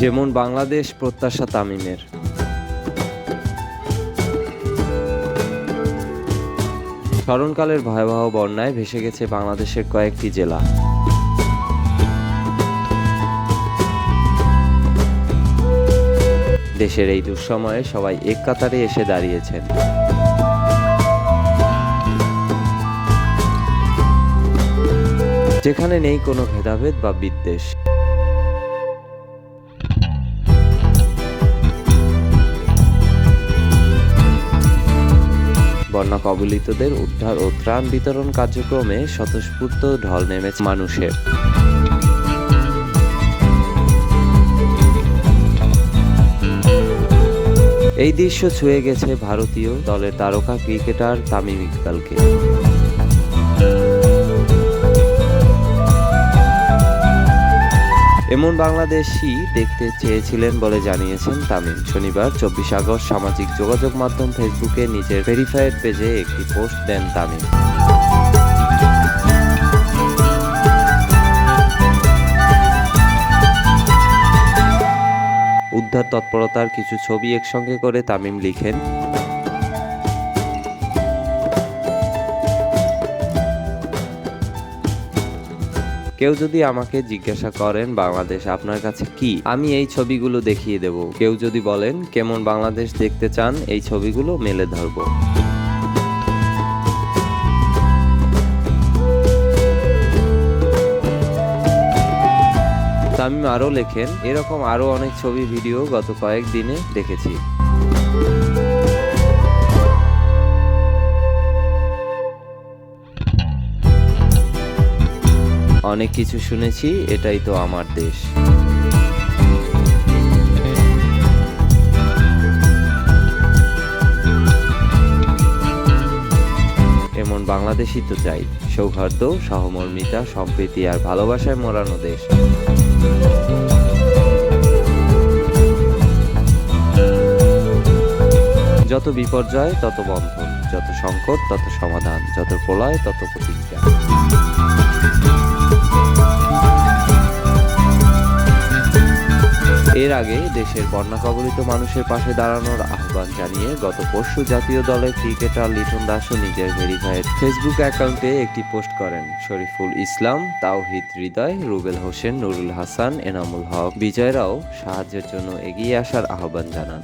যেমন বাংলাদেশ প্রত্যাশা তামিমের। স্মরণকালের ভয়াবহ বন্যায় ভেসে গেছে বাংলাদেশের কয়েকটি জেলা। দেশের এই দুঃসময়ে সবাই এক কাতারে এসে দাঁড়িয়েছেন। যেখানে নেই কোনো ভেদাভেদ বা বিদ্বেষ। বন্যা কবলিতদের উদ্ধার ও ত্রাণ বিতরণ কার্যক্রমে স্বতঃস্ফূর্ত ঢল নেমেছে মানুষের। এই দৃশ্য ছুঁয়ে গেছে ভারতীয় দলের তারকা ক্রিকেটার তামিম ইকবালকে। এমন বাংলাদেশি দেখতে চেয়েছিলেন বলে জানিয়েছেন তামিম। শনিবার, চব্বিশ আগস্ট, সামাজিক যোগাযোগ মাধ্যম ফেসবুকে নিজের ভেরিফাইড পেজে একটি পোস্ট দেন তামিম। উদ্ধার তৎপরতার কিছু ছবি একসঙ্গে করে তামিম লিখেন কেউ যদি আমাকে জিজ্ঞাসা করেন বাংলাদেশ আপনার কাছে কি, আমি এই ছবিগুলো দেখিয়ে দেব। কেউ যদি বলেন কেমন বাংলাদেশ দেখতে চান, এই ছবিগুলো মেলে ধরব। তামিম আরও লেখেন, এরকম আরও অনেক ছবি ভিডিও গত কয়েক দিনে দেখেছি। অনেক কিছু শুনেছি, এটাই তো আমার দেশ। এমন বাংলাদেশই তো চাই, সৌহার্দ্য, সহমর্মিতা, সম্প্রীতি আর ভালোবাসায় মরানো দেশ। যত বিপর্যয়, তত বন্ধন, যত সংকট, তত সমাধান, যত প্রলয়, তত প্রতিজ্ঞা। আগে দেশের বন্যা কবলিত মানুষের পাশে দাঁড়ানোর আহ্বান জানিয়ে গত পরশু জাতীয় দলের ক্রিকেটার লিটন দাসও নিজের ভেরিফাইড ফেসবুক অ্যাকাউন্টে একটি পোস্ট করেন। শরীফুল ইসলাম, তাওহিদ হৃদয়, রুবেল হোসেন, নুরুল হাসান, এনামুল হক বিজয়রাও সাহায্যের জন্য এগিয়ে আসার আহ্বান জানান।